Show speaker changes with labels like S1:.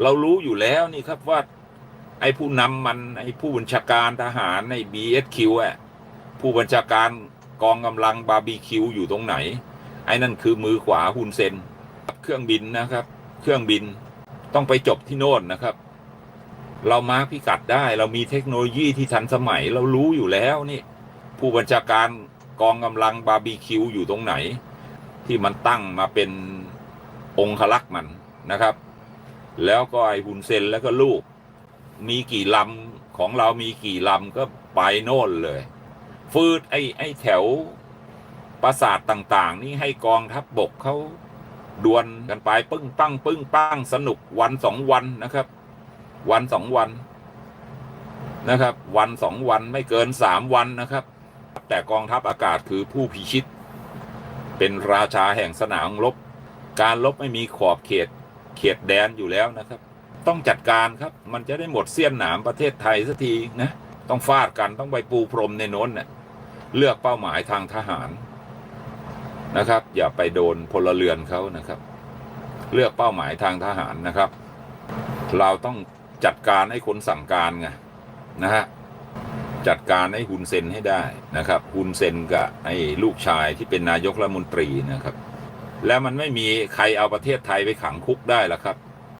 S1: เรารู้อยู่แล้วนี่ครับว่า ไอ้ผู้นำมัน ไอ้ผู้บัญชาการทหารใน BSQ อะผู้บัญชาการกองกำลังบาร์บีคิวอยู่ตรงไหน ไอ้นั่นคือมือขวาฮุนเซนเครื่องบินนะครับ เครื่องบินต้องไปจบที่โน่นนะครับ เรามาร์คพิกัดได้เรามีเทคโนโลยีที่ทันสมัยเรารู้อยู่แล้วนี่ ผู้บัญชาการกองกำลังบาร์บีคิวอยู่ตรงไหน ที่มันตั้งมาเป็นองคลักษ์มันนะครับ แล้วก็ไอ้ฮุนเซนแล้วก็ลูก มีกี่ลำของเรามีกี่ลำก็ไปโน่นเลย ฟืดไอ้ไอ้แถวปราสาทต่างๆ นี่ให้กองทัพบบกเขาดวลกันไปปึ้งปั้งปึ้งปั้งสนุกวันสองวันนะครับ วันสองวันนะครับ วันสองวันไม่เกินสามวันนะครับ แต่กองทัพอากาศคือผู้พิชิต เป็นราชาแห่งสนามรบ การรบไม่มีขอบเขต เขตแดนอยู่แล้วนะครับ ต้องจัดการครับ มันจะได้หมดเสี้ยนหนามประเทศไทยสักทีนะ ต้องฟาดกันต้องไปปูพรมในโน้นเน่ะเลือกเป้าหมายทางทหารนะครับ อย่าไปโดนพลเรือนเขานะครับ เลือกเป้าหมายทางทหารนะครับ เราต้องจัดการให้คนสั่งการไงนะฮะจัดการให้ฮุนเซนให้ได้นะครับฮุนเซนกับไอ้ลูกชายที่เป็นนายกรัฐมนตรีนะครับ แล้วมันไม่มีใครเอาประเทศไทยไปขังคุกได้หรอกครับ